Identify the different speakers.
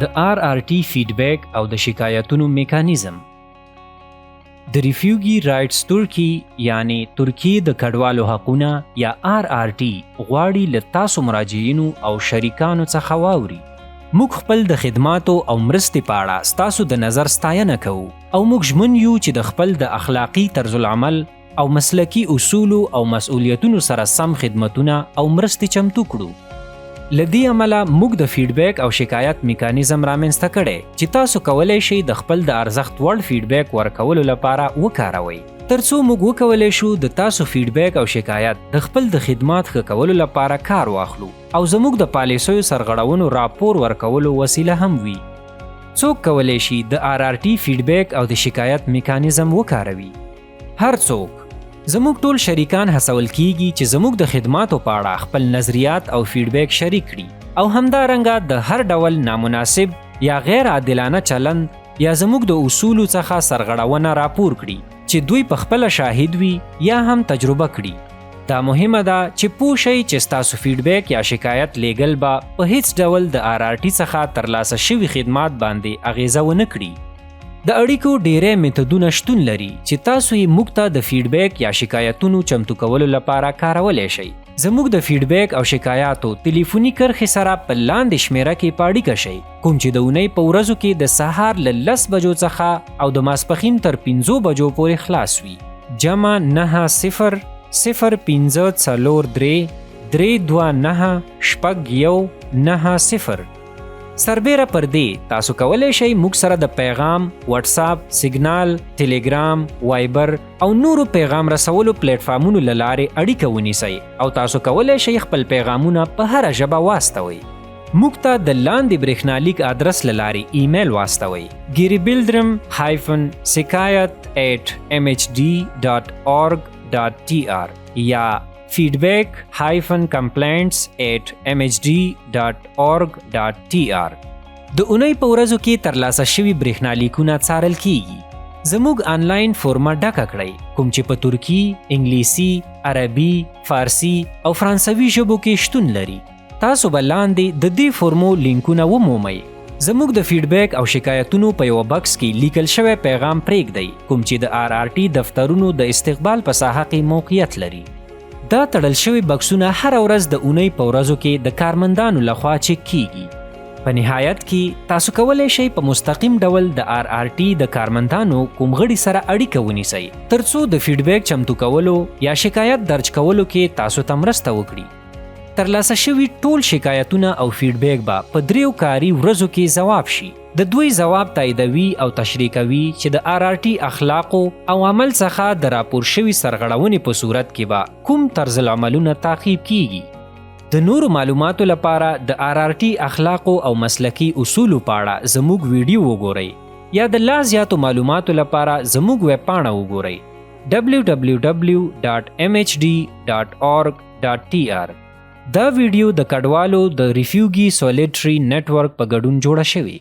Speaker 1: د آر آر ټي فیډبیک او د شکایتونو میکانیزم د ریفیوګي رائټس ترکی یعنی ترکی د کډوالو حقونه یا آر آر ټي غواړي له تاسو مراجعینو او شریکانو څخه واوري. موږ خپل د خدماتو او مرستې په اړه ستاسو د نظر ستاینه کوو او موږ ژمن یو چې د خپل د اخلاقی طرز العمل او مسلکی اصول او مسؤلیتونو سره سم خدمتونه او مرستې چمتو کړو لدی عمله موږ د فیډبیک او شکایت میکانیزم رامنځته کړي چې تاسو کولای شئ د خپل د ارزښت وړ فیډبیک ورکولو لپاره وکاروئ. ترڅو موږ وکولای شو د تاسو فیډبیک او شکایت د خپل د خدمات ښه کولو لپاره کار واخلو او زموږ د پالیسیو سرغړونو راپور ورکولو وسیله هم وي. څوک کولای شي د آر آر ټي فیډبیک او د شکایت میکانیزم وکاروي؟ هر څوک زموږ ټول شریکان هڅول کیږي چې زموږ د خدماتو په اړه خپل نظریات او فیډبیک شریک کړي. او همدارنګه د هر ډول نامناسب یا غیر عادلانه چلند یا زموږ د اصولو څخه سرغړونه راپور کړي چې دوی په خپل شاهد وي یا هم تجربه کړي. دا مهمه ده چې پوه شئ چې ستاسو فیډبیک یا شکایت لیګل به په هیڅ ډول د آر آر ټي څخه ترلاسه شوي خدمات باندې اغیزه ونه کړي د اړیکو ډیری میتودونه شتون لري چې تاسو یې موږ ته د فیډبیک یا شکایتونو چمتو کولو لپاره کارولای شئ. زموږ د فیډبیک او شکایاتو ټلیفوني کرخې سره په لاندې شمیره کې پاړی کشئ کوم چې د اونۍ په ورځو کې د سهار ل 10 بجو څخه او د ماسپخین تر 15 بجو پورې خلاص وي. جمع 9 0 0 15 څلور 3 3 2 9 شپږ یو 9 0 سربیره پر دې. تاسو کولای شئ موږ سره د پیغام واتس اپ سیګنال ټلګرام وایبر او نورو پیغام رسولو پلیټ فارمونو لاره اړیکه ونیسئ. او تاسو کولای شئ خپل پیغامونه په هر ژبه واستوئ. موږ ته د لاندې برېښنالیک ادرس لاري ایمیل واستوي ګيري بلدرم هایفن شکایت @mhd.org.tr یا feedback-complaints@mhd.org.tr د اونۍ په ورځو کې ترلاسه شوي برېښنالیکونه څارل کیږي. زموږ آنلاین فورمه ډکه کړئ کوم چې په ترکی، انګلیسي، عربي، فارسی او فرانسوي ژبو کې شتون لري. تاسو به لاندې د دې فورمو لینکونه ومومئ. زموږ د فیډبیک او شکایتونو په یو بکس کې لیکل شوی پیغام پرېږدئ کوم چې د آر آر ټي دفترونو د استقبال په ساحه کې موقعیت لري دا تړل شوی بکسونه هر ورځ د اونۍ په ورځو کې د کارمندانو لخوا چک کیږي. په نهایت کې تاسو کولای شئ په مستقیم ډول د آر آر ټي د کارمندانو کوم غړي سره اړیکه ونیسئ ترڅو د فیډبیک چمتو کولو یا شکایت درج کولو کې تاسو ته مرسته وکړي. ترلاسه شوي ټول شکایتونه او فیډبیک به په دریو کاري ورځو کې ځواب شي د دوی ځواب تاییدوي او تشریح کوي چې د آر آر ټي اخلاقو او عمل څخه د راپور شوي سرغړونې په صورت کې به کوم طرز العملونه تعقیب کیږي. د نورو معلوماتو لپاره د آر آر ټي اخلاقو او مسلکی اصولو په اړه زموږ ویډیو وګورئ یا د لا زیاتو معلوماتو لپاره زموږ ویب پاڼه وګورئ. www.mhd.org.tr دا ویډیو د کډوالو د ریفیوګي سولیټری نتورک په ګډون جوړه شوې